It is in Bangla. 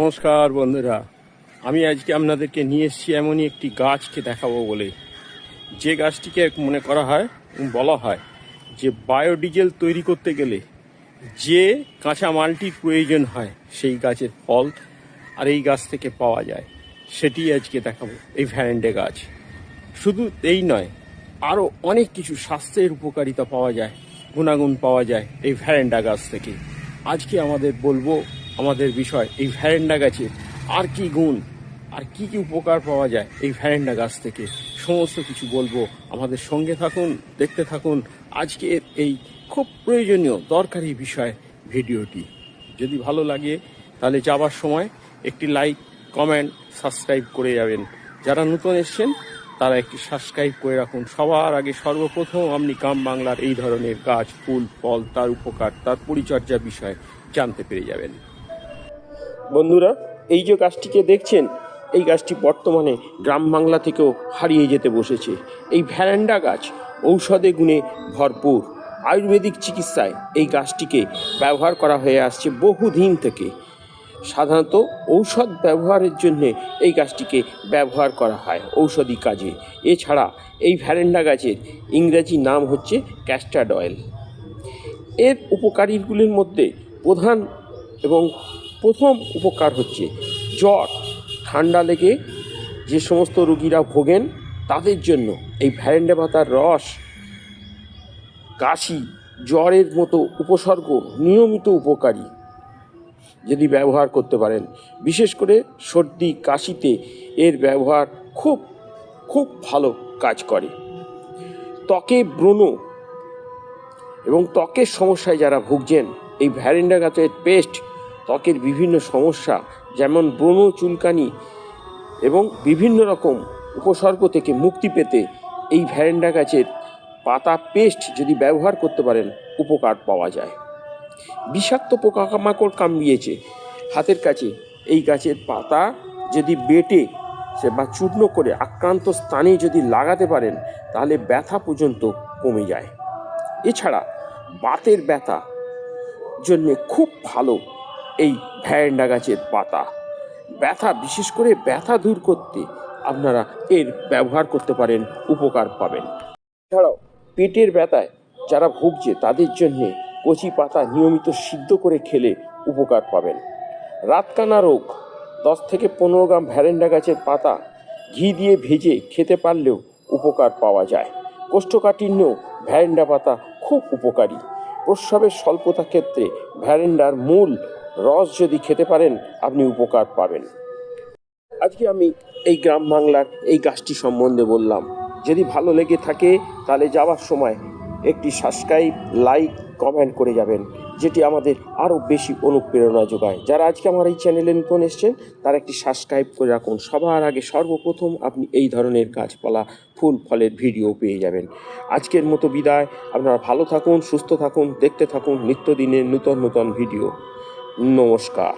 নমস্কার বন্ধুরা, আমি আজকে আপনাদেরকে নিয়ে এসেছি এমনই একটি গাছকে দেখাবো বলে। যে গাছটিকে মনে করা হয় বলা হয় যে বায়োডিজেল তৈরি করতে গেলে যে কাঁচা মালটির প্রয়োজন হয়, সেই গাছের ফল আর এই গাছ থেকে পাওয়া যায়। সেটি আজকে দেখাবো, এই ভ্যারেন্ডে গাছ। শুধু এই নয়, আরও অনেক কিছু স্বাস্থ্যের উপকারিতা পাওয়া যায়, গুণাগুণ পাওয়া যায় এই ভ্যারেন্ডা গাছ থেকে। আজকে আমাদের বলব আমাদের বিষয়, এই ভ্যারেন্ডা গাছের আর কি গুণ, আর কি কি উপকার পাওয়া যায় এই ভ্যারেন্ডা গাছ থেকে? সমস্ত কিছু বলব। আমাদের সঙ্গে থাকুন, দেখতে থাকুন। আজকের এই খুব প্রয়োজনীয়, দরকারি বিষয় ভিডিওটি। যদি ভালো লাগে, তাহলে যাবার সময় একটি লাইক, কমেন্ট, সাবস্ক্রাইব করে যাবেন। যারা নতুন এসছেন, তারা একটি সাবস্ক্রাইব করে রাখুন। সবার আগে সর্বপ্রথম আপনি কাম বাংলার এই ধরনের গাছ, ফুল, ফল, তার উপকার, তার পরিচর্যা বিষয়ে জানতে পেরে যাবেন। বন্ধুরা, এই যে গাছটিকে দেখছেন, এই গাছটি বর্তমানে গ্রাম বাংলা থেকেও হারিয়ে যেতে বসেছে। এই ভ্যারান্ডা গাছ ঔষধে গুণে ভরপুর। আয়ুর্বেদিক চিকিৎসায় এই গাছটিকে ব্যবহার করা হয়ে আসছে বহুদিন থেকে। সাধারণত ঔষধ ব্যবহারের জন্য এই গাছটিকে ব্যবহার করা হয় ঔষধি কাজে। এছাড়া এই ভ্যারেন্ডা গাছের ইংরেজি নাম হচ্ছে ক্যাস্টার্ড অয়েল। এর উপকারীগুলির মধ্যে প্রধান এবং প্রথম উপকার হচ্ছে জ্বর, ঠান্ডা লেগে যে সমস্ত রুগীরা ভোগেন, তাদের জন্য এই ভ্যারেন্ডা পাতার রস, কাশি, জ্বরের মতো উপসর্গ নিয়মিত উপকারী যদি ব্যবহার করতে পারেন। বিশেষ করে সর্দি, কাশিতে এর ব্যবহার খুব খুব ভালো কাজ করে। ত্বকে ব্রণ এবং ত্বকের সমস্যায় যারা ভুগছেন, এই ভ্যারেন্ডা গাছের পেস্ট ত্বকের বিভিন্ন সমস্যা, যেমন ব্রণ, চুলকানি এবং বিভিন্ন রকম উপসর্গ থেকে মুক্তি পেতে এই ভ্যারেন্ডা গাছের পাতা পেস্ট যদি ব্যবহার করতে পারেন, উপকার পাওয়া যায়। বিষাক্ত পোকামাকড় কামড়িয়েছে হাতের কাছে, এই গাছের পাতা যদি বেটে সে বা চূর্ণ করে আক্রান্ত স্থানে যদি লাগাতে পারেন, তাহলে ব্যথা পর্যন্ত কমে যায়। এছাড়া বাতের ব্যথা জন্যে খুব ভালো এই ভ্যারেন্ডা গাছের পাতা। ব্যথা বিশেষ করে ব্যথা দূর করতে আপনারা এর ব্যবহার করতে পারেন, উপকার পাবেন। এছাড়াও পেটের ব্যথায় যারা ভুগছে তাদের জন্যে কচি পাতা নিয়মিত সিদ্ধ করে খেলে উপকার পাবেন। রাতকানা রোগ, দশ থেকে পনেরো গ্রাম ভ্যারেন্ডা গাছের পাতা ঘি দিয়ে ভেজে খেতে পারলেও উপকার পাওয়া যায়। কোষ্ঠকাঠিন্য ভ্যারেন্ডা পাতা খুব উপকারী। প্রস্রাবের স্বল্পতা ক্ষেত্রে ভ্যারেন্ডার মূল রস যদি খেতে পারেন, আপনি উপকার পাবেন। আজকে আমি এই গ্রাম বাংলার এই গাছটি সম্বন্ধে বললাম। যদি ভালো লেগে থাকে, তাহলে যাওয়ার সময় একটি সাবস্ক্রাইব লাইক কমেন্ট করে যাবেন, যেটি আমাদের আরও বেশি অনুপ্রেরণা যোগায়। যারা আজকে আমার এই চ্যানেলে নতুন এসছেন, তারা একটি সাবস্ক্রাইব করে রাখুন। সবার আগে সর্বপ্রথম আপনি এই ধরনের গাছপালা, ফুল, ফলের ভিডিও পেয়ে যাবেন। আজকের মতো বিদায়। আপনারা ভালো থাকুন, সুস্থ থাকুন, দেখতে থাকুন নিত্যদিনের নূতন নূতন ভিডিও নমস্কার।